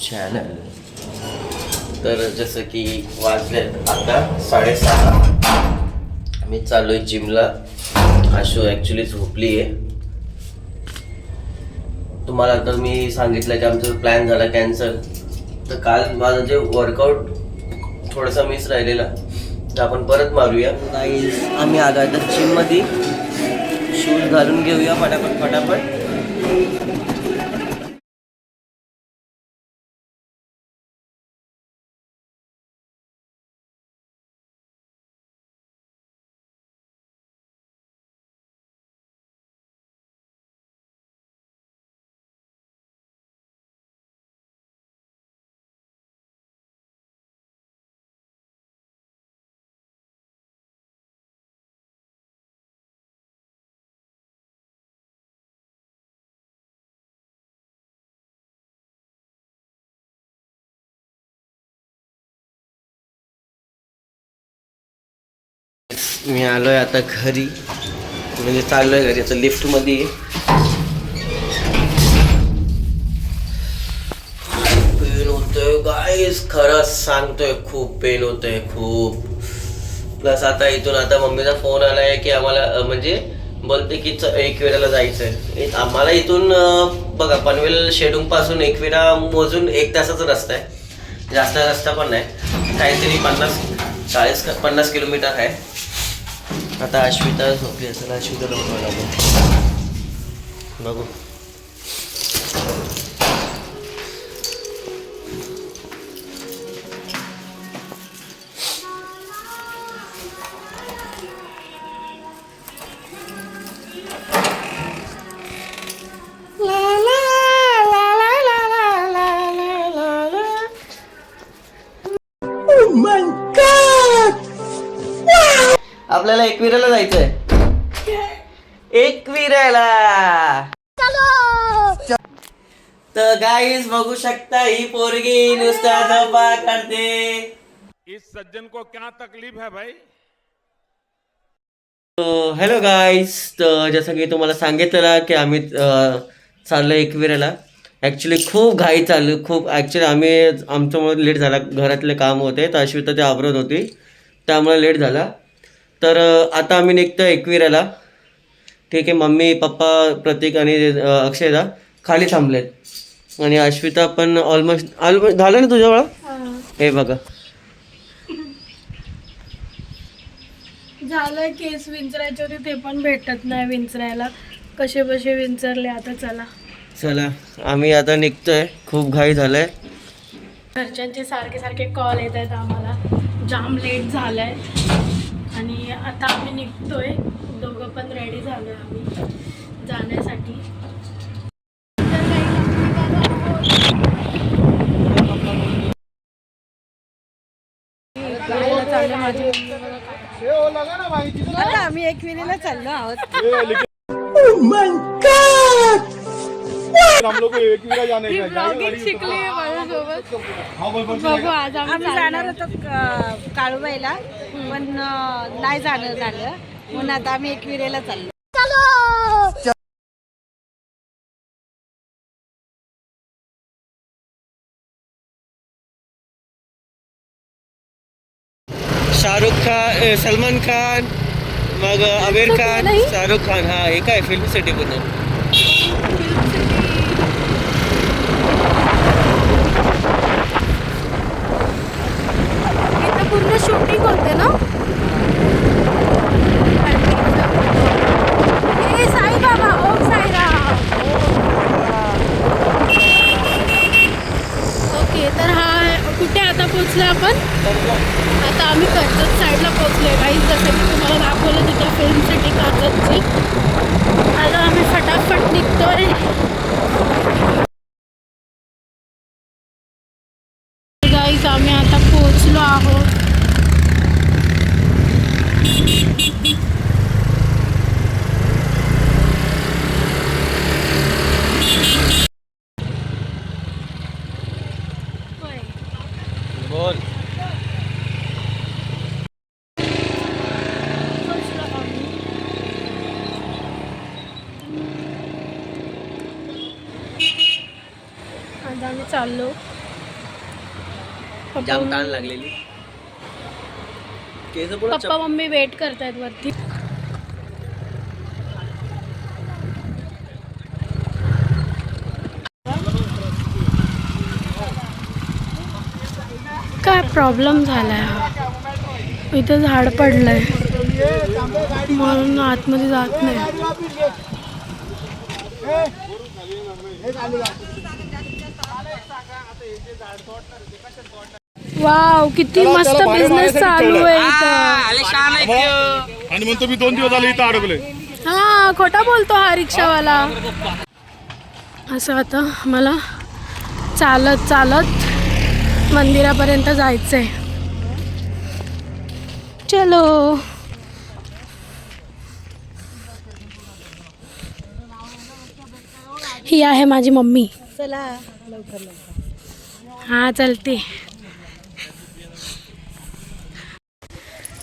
Channel तर जसं की वाजले आता साडेसहा. आम्ही चालू आहे जिमला. आशू ॲक्च्युली झोपली आहे तुम्हाला तर मी सांगितलं की आमचा प्लॅन झाला कॅन्सल तर काल माझं जे वर्कआउट थोडासा मिस राहिलेला. तर आपण परत मारूया. नाही आम्ही आलो तर जिममध्ये शूज घालून घेऊया फटाफट फटाफट. मी आलोय आता घरी. म्हणजे चाललोय घरी. आता लिफ्टमध्ये पेन होतोय. गाईस खरंच सांगतोय खूप पेन होतोय खूप. प्लस आता इथून आता मम्मीचा फोन आलाय की आम्हाला म्हणजे बोलते की एक वेळाला जायचंय. आहे आम्हाला इथून बघा पनवेल शेडूंगपासून वेळा मोजून एक तासाचा रस्ता आहे. जास्त रस्ता पण नाही. काहीतरी पन्नास चाळीस पन्नास किलोमीटर आहे. आता अश्विता झोपली असेल अश्विता बघावं लागेल. बघू. एकविराला जायचंय. एकविराला तर गाईज बघू शकता ही पोरगी नुसता झोपा काढते इस सज्जन को क्या तकलीफ है भाई? हॅलो गाईज तर जसं की तुम्हाला सांगितलं की आम्ही चाललो एकविराला ॲक्च्युली खूप घाई चालू खूप ॲक्च्युली आम्ही आमच्यामुळे लेट झाला घरातले काम होते तर अश्विता ते आवरत होती. त्यामुळे लेट झाला. तर आता आम्ही निघतो एकविराला. ठीक आहे मम्मी पप्पा प्रतीक आणि अक्षयदा खाली थांबलेत. आणि अश्विता पण ऑलमोस्ट ऑलमोस्ट झालं ना तुझ्या वेळा हे. बघा. झालं केस विंचरायचे होते ते पण भेटत नाही विंचरायला. कसे बसे विंचरले आता चला. चला आम्ही आता निघतोय. खूप घाई झालंय. घरच्यांचे सारखे सारखे कॉल येत आहेत आम्हाला. जाम लेट झालंय. आणि आता आम्ही निघतोय. दोघं पण रेडी झालोय आम्ही जाण्यासाठी. आम्ही एक मिनिटला चाललो आहोत. हम लोग को एक वीरा जाने का ब्लॉगिंग शिकली माझ्यासोबत हाँ बोल बोल बघू आज आम्ही आम्ही जाणार होतो क- काळूबाईला. पण नाही जाणं झालं. म्हणून आता आम्ही एकविरेला चाललो. शाहरुख खान सलमान खान मग आमिर खान शाहरुख खान. हा हे काय फिल्म सिटी पूर्ण इथं पूर्ण शूटिंग होते ना ए साई बाबा ओम साईराम ओके तर हा कुठे आता पोचलो आपण आता आम्ही कर्जत साईडला पोचलोय काही जसं की तुम्हाला दाखवलं तिथे फिल्म सिटी कर्जतची आता आम्ही फटाफट निघतोय गाईज आम्ही आता पोहोचलो आहोत बोल पोहोचलो आम्ही. आता आम्ही चाललो. जाम ताण लागलेली. केस पुढं पप्पा मम्मी वेट करतायत वरती. काय प्रॉब्लेम झालाय? इथं झाड पडलंय. म्हणून आतमध्ये जात नाही. वाव किती मस्त बिझनेस चालू आहे इथं. आणि म्हणतो मी दोन दिवस झाले इथं अडकलोय हा खोटा बोलतो हा रिक्षावाला. असं आता मला चालत चालत मंदिरापर्यंत जायचंय. चलो. ही आहे माझी मम्मी. चला लवकर लवकर. हा चलते.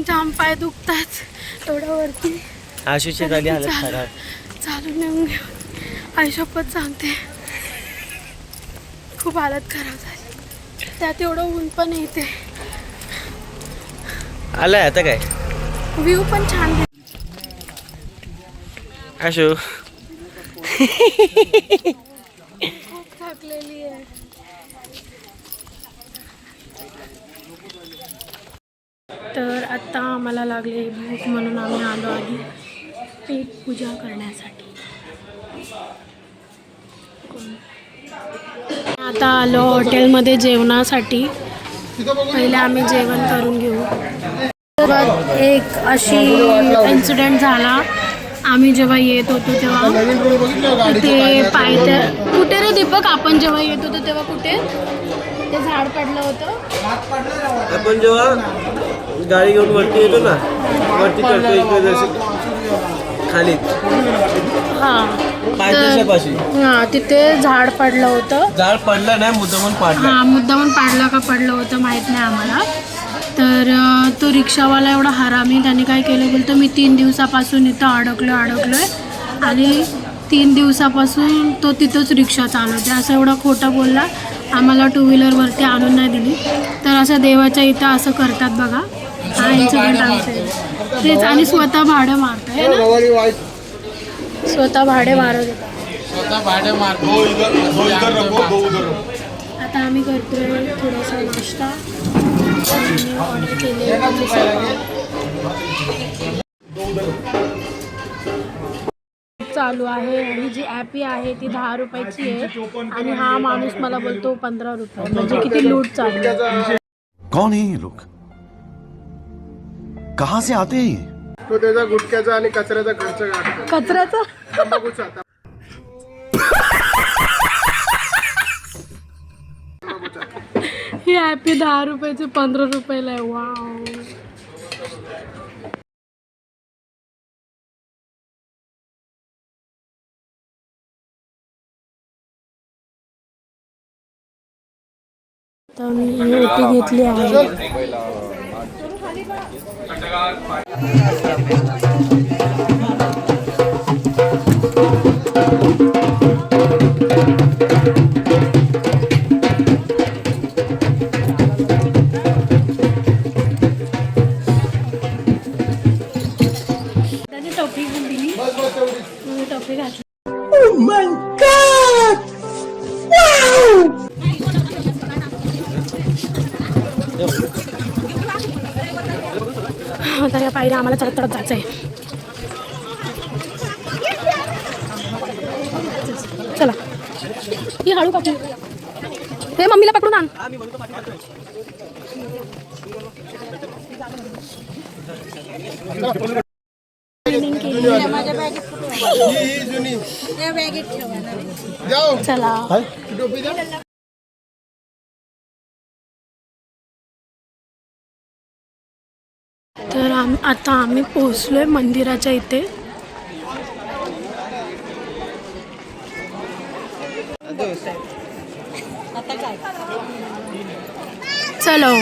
जाम पाय दुखतात. एवढ्या वरती. आशूची झाली हालत चाल- खराब. नेऊन घेऊन आयुष्यपत सांगते खूप हालत खराब झाली. त्यात एवढं ऊन पण येते. आलाय आता काय? व्ह्यू पण छान. आशू खूप थकलेली आहे तर आत्ता आम्हाला लागले भूक म्हणून आम्ही आलो आधी पेट पूजा करण्यासाठी. आता आलो हॉटेलमध्ये जेवणासाठी. पहिले आम्ही जेवण करून घेऊ. एक अशी इन्सिडेंट झाला. आम्ही जेव्हा येत होतो तेव्हा ते पायथ्या कुठे रे दीपक? आपण जेव्हा येत होतो तेव्हा कुठे? ते झाड पडलं होतं. आपण जेव्हा गाडी घेऊन वरती येतो ना वरती करतो खाली हां. हां तिथे झाड पडलं होतं. झाड पडलं नाही मुद्दामून पाडलं. हां मुद्दामून पाडलं का पडलं होतं माहीत नाही आम्हाला. तर अं, तो रिक्षावाला एवढा हरामी त्याने काय केलं बोलतो मी तीन दिवसापासून इथं अडकलो अडकलो आहे आणि तीन दिवसापासून तो तिथंच रिक्षा चालवते असं एवढा खोटं बोलला. आम्हाला टू व्हीलरवरती आणून नाही दिली. तर असं देवाच्या इथं असं करतात बघा. हा इन्सिडेंट आमचं तेच आणि स्वतः भाडं मारतं आहे स्वतः भाडे मारत स्वतः भाडे मारतो आता आम्ही करतोय थोडासा नाश्ता. आणि ऑर्डर केले चालू आहे आणि जी ॲपी आहे ती दहा रुपयाची आहे. आणि हा माणूस मला बोलतो पंधरा रुपये. म्हणजे किती लूट चालू कोणी कौन है ये लोग? कहां से आते हैं तो त्याचा गुटख्याचा आणि कचऱ्याचा खर्च काढतो कचऱ्याचा? तंबाखूचा ही ॲपी दहा रुपयाची पंधरा रुपयाला आहे. वाव तर मी ओटी घेतली आहे. टोपी पण दिली मी तर या पायऱ्या आम्हाला चढत चढत जायचं आहे चला. ही हळू कापू हे मम्मीला पकडून आण. Cleaning आता आम्ही पोहोचलोय मंदिराच्या इथे. आता काय चलो.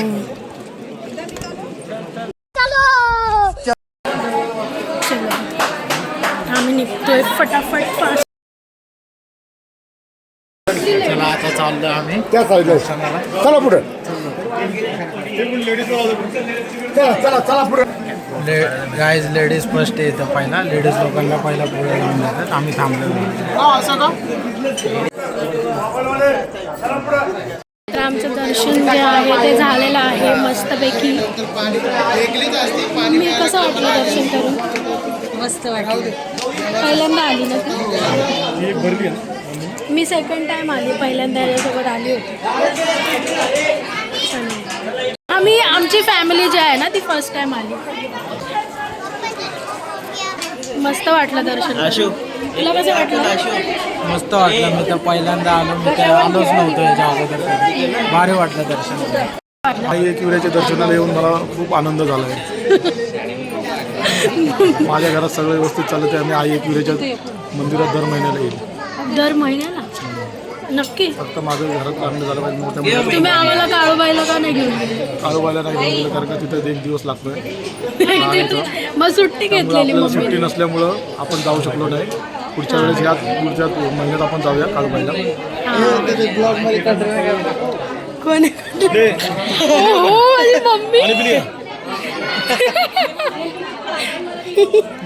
चलो. आम्ही निघतोय फटाफट फास्ट आता चाललो आम्ही. त्या साईडला चला पुढे. चला चला चला पुढे. ले गाईज लेडीज फर्स्ट येतं पहिला. लेडीज लोकांना पहिला पुढे लावून जातात. आम्ही थांबलेलो तर आमचं दर्शन जे आहे ते झालेलं आहे मस्तपैकी. मी कसं वाटलं दर्शन करून? मस्त वाटलं. पहिल्यांदा आली ना तू? मी सेकंड टाइम आली. पहिल्यांदा याच्यासोबत आली होती. आम्ही आमची फॅमिली जी आहे ना ती फर्स्ट टाइम आली. मस्त वाटलं दर्शन आशू. तुला कसं वाटलं? मस्त वाटलं मी तर पहिल्यांदा आलो मी तर आलोच नव्हतो याच्या अगोदर. भारी वाटलं दर्शन. आई एकविऱ्याच्या दर्शनाला येऊन मला खूप आनंद झाला आहे माझ्या घरात सगळं व्यवस्थित चालत आहे आणि आई एकविऱ्याच्या मंदिरात दर महिन्याला येईल. दर महिन्याला? नक्की. फक्त माझं घरात लग्न झालं पाहिजे मोठ्या तुम्ही आम्हाला काळूबाईला का नाही घेऊन गेले? काळूबायला नाही घेऊन गेलं कारण का तिथे एक दिवस लागतोय. मग सुट्टी त्यामुळे घेतलेली आपल्याला सुट्टी मम्मी नसल्यामुळं आपण जाऊ शकलो नाही. पुढच्या वेळेस ह्या पुढच्या महिन्यात आपण जाऊया काळूबाईला. कोण हो हो, माझी मम्मी.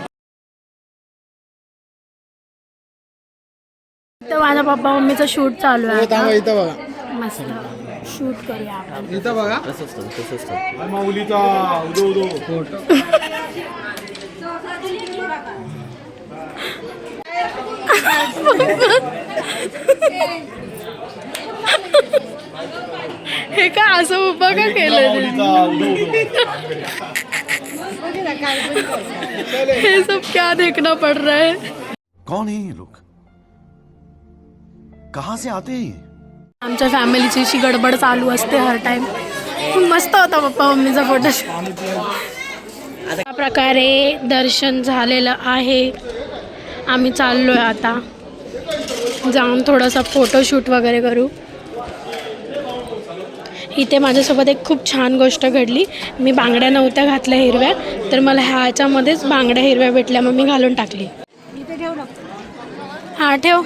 तर माझ्या पप्पा मम्मीचं शूट चालू आहे आता. इथं बघा मस्त शूट करूया आपण इथं बघा तसंच तसंच. माऊलीचा उदो उदो हे काय असं उभं का केलं? हे सब क्या देखना पड़ रहा है कौन है ये लोग कहाँ से आते हैं आमच्या फॅमिलीची अशी गडबड चालू असते हर टाइम. मस्त होता पप्पा मम्मीचा फोटो अशा प्रकारे दर्शन झालेलं आहे. आम्ही चाललोय आता. जाऊन थोडासा फोटोशूट वगैरे करू. इथे माझ्यासोबत एक खूप छान गोष्ट घडली. मी बांगड्या नव्हत्या घातल्या हिरव्या तर मला ह्याच्यामध्येच बांगड्या हिरव्या भेटल्या मग मी घालून टाकली. इथे ठेव ना. हां ठेव.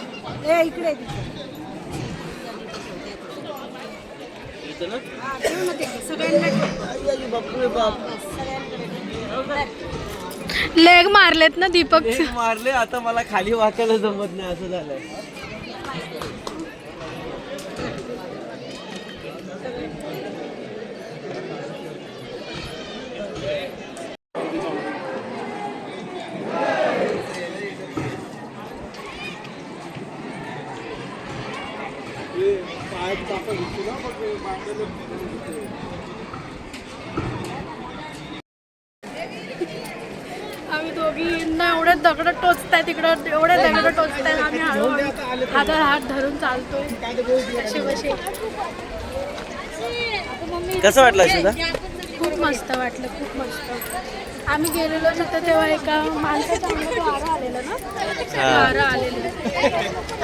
ए इकडे. हा, ना. लेग मारलेत ना दीपक एक मारले आता मला खाली वाकायला जमत नाही असं झालंय. आम्ही दोघींना एवढे दगड टोचताय तिकडं एवढे दगड टोचताय आम्ही हळूहळू हातात हात धरून चालतोय. असे बसे. कसं वाटलं खूप मस्त वाटलं खूप मस्त. आम्ही गेलेलो तिथं तेव्हा एका माणसाच्या अंगात वारं आलेलं ना? वारं आलेलं.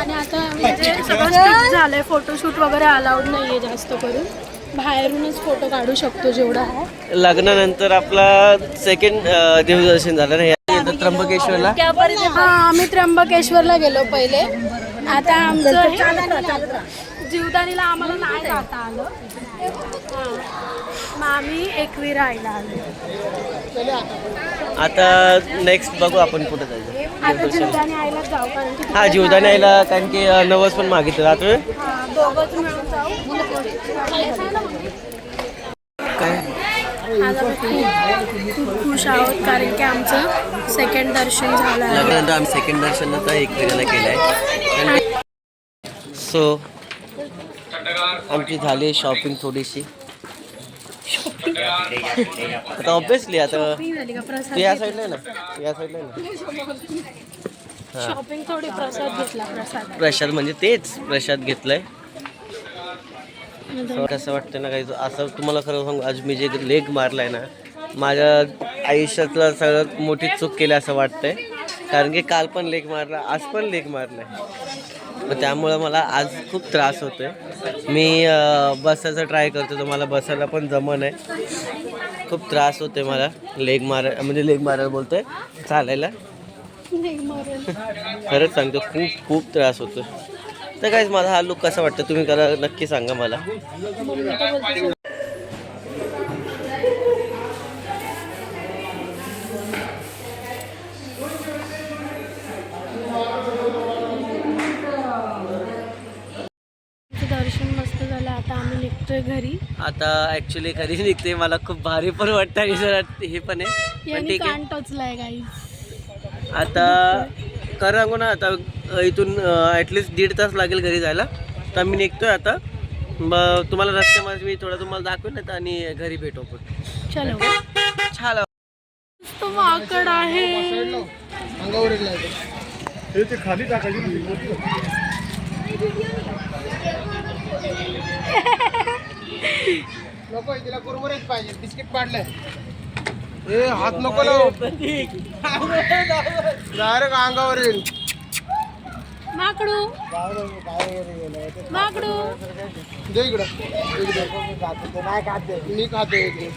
आणि आता म्हणजे सगळं झालंय फोटोशूट वगैरे अलाउड नाहीये जास्त करून. बाहेरूनच फोटो काढू शकतो जेवढा आहे. लग्नानंतर आपला सेकंड देवदर्शन झालं ना? या त्र्यंबकेश्वरला? हा आम्ही त्र्यंबकेश्वरला गेलो पहिले. आता आमचं हे- जीवदानीला आम्हाला नाही जाता आलं. हा. मग आम्ही एकविरा आईला आलो. आता नेक्स्ट बघू आपण कुठे जायचं. आता जीवदानी आईला जाऊ कारण की हा जीवदाने यायला कारण की अं, नवस पण मागितलं राहतोय हा, दोघंच मिळून जाऊ. काय? आज आम्ही खूप खूप खुश आहोत कारण की आमचं सेकंड दर्शन झालं आहे. लग्नानंतर आम्ही सेकंड दर्शन आता एक वेळेला केलंय. सो आमची झाली शॉपिंग थोडीशी. आता ऑब्विसली आता तू या साईडला ना. तू या साईडला ना. शॉपिंग थोडी प्रसाद घेतला प्रसाद. प्रसाद म्हणजे तेच प्रसाद घेतलाय. कसं वाटतं ना काही असं तुम्हाला खरं सांगू आज मी जे लेग मारलाय ना माझ्या आयुष्यातला सगळ्यात मोठी चूक केली असं वाटतंय. कारण की काल पण लेग मारला आज पण लेग मारलाय. मग त्यामुळं मला आज खूप त्रास होतोय. मी बसायचं बसायचा ट्राय करतो तर मला बसायला पण जमन आहे खूप त्रास होते मला. लेग मारा म्हणजे लेग मारायला बोलतोय. चालायला. खरंच सांगतो खूप खूप त्रास होतो तर काहीच माझा हा लुक कसा वाटतं? तुम्ही करा नक्की सांगा मला. आता आम्ही निघतोय घरी. आता ऍक्च्युली घरी निघते मला खूप भारी पण वाटतं आणि जरा हे पण आहे. पण यांनी ठीक आहे. टोचलाय आता खरं सांगू ना आता अ, इथून ॲटलिस्ट दीड तास लागेल घरी जायला. तर मी निघतोय आता. मग तुम्हाला रस्त्यामध्ये मी थोडं तुम्हाला दाखवेन आता आणि घरी भेटू आपण. चलो. छान. तो माकड आहे. हे ते खाली टाकायची ना ती मोठी. नको तिला कुरमुरेच पाहिजे. बिस्किट पाडलंय. ए हात नको लाव. डायरेक्ट अंगावर येईल. माकडू. माकडू. दे इकडं. नाही खाते मी खाते इकडे.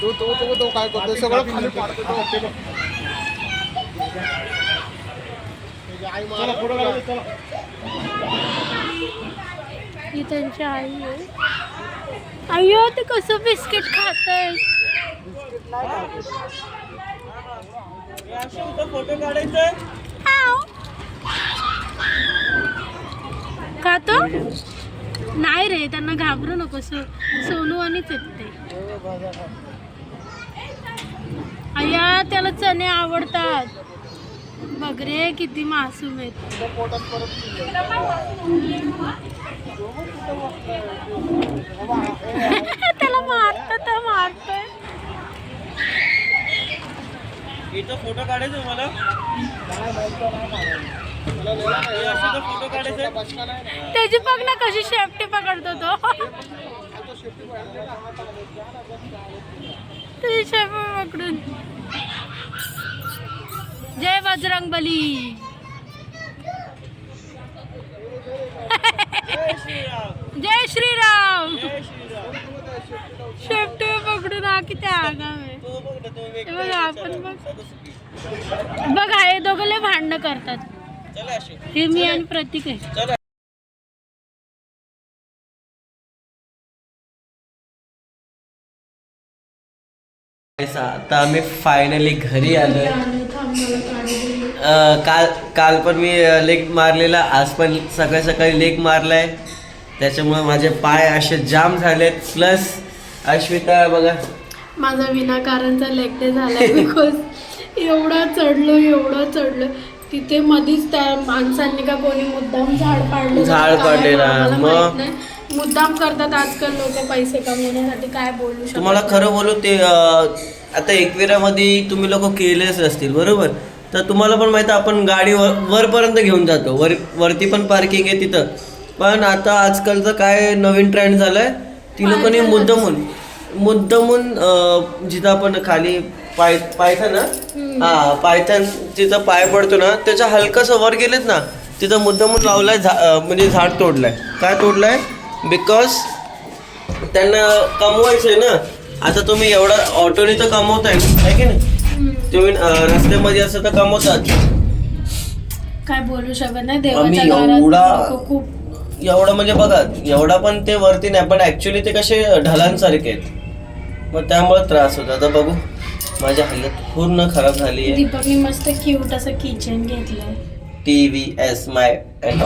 तो तो तो तो काय करतो सगळं खाली पाडतो तो. ते. आई चला मला पुढं चला. ही त्यांची आई आहे. अय्यो ते कसं बिस्किट खात आहे खातो? नाही रे त्यांना घाबरू नको. सो सोनू आणि ते अय्या त्याला चणे आवडतात. बघ रे किती मासूम आहेत. त्याला मारत तर मारतोय. इथं फोटो काढायचा मला फोटो काढायचा त्याची बघ ना कशी शेपटी पकडतो तो. तुझी शेपटी पकडून. जय बजरंग बली जय श्रीराम. शेपटी पकडून हा किती आहे. बघ आपण बघ. बघ हे दोघं लय भांडणं करतात. हे मी आणि प्रतीक आहे. आता आम्ही फायनली घरी आलोय. अं, काल काल पण मी लेग मारलेला आज पण सकाळी सकाळी लेग मारलाय. त्याच्यामुळे माझे पाय असे जाम झालेत. प्लस अश्विता बघा. माझा विनाकारणचा लेग डे झालाय बिकॉज एवढा चढलो एवढं चढलो. तिथे मधीच त्या माणसांनी का कोणी मुद्दाम झाड पाडले झाड पाडलेलं, मग? मुद्दाम करतात आजकाल लोक पैसे कमवण्यासाठी. काय बोलू शकत तुम्हाला. खरं बोलू ते आता एकविरामध्ये तुम्ही लोक केलेच असतील बरोबर? तर तुम्हाला पण माहिती आहे, आपण गाडी वर वरपर्यंत घेऊन जातो. वर वरती पण पार्किंग आहे तिथं. पण आता आजकालचं काय नवीन ट्रेंड झालाय ती लोकांनी मुद्दामून. मुद्दामून जिथं आपण खाली पाय पायथन ना हा पायथन जिथं पाय पडतो ना त्याच्या हलकंसं वर गेलेत ना तिथं मुद्दामून लावलाय झा म्हणजे झाड तोडलंय. काय तोडलंय? बिकॉज त्यांना कमवायचंय ना. आता तुम्ही एवढा ऑटोने तर कमवताय. आहे की नाही? तुम्ही अं, रस्त्यामध्ये असं तर कमवतात काय बोलू शकत नाही आम्ही एवढा लोकं खूप एवढा म्हणजे बघा एवढा पण ते वरती नाही पण ऍक्च्युली ते कसे ढलांसारखे आहेत. मग त्यामुळे त्रास होतो. आता बघू माझी हालत पूर्ण खराब झाली आहे. दीपकने मस्त क्यूट असं किचन घेतलंय. T V S my and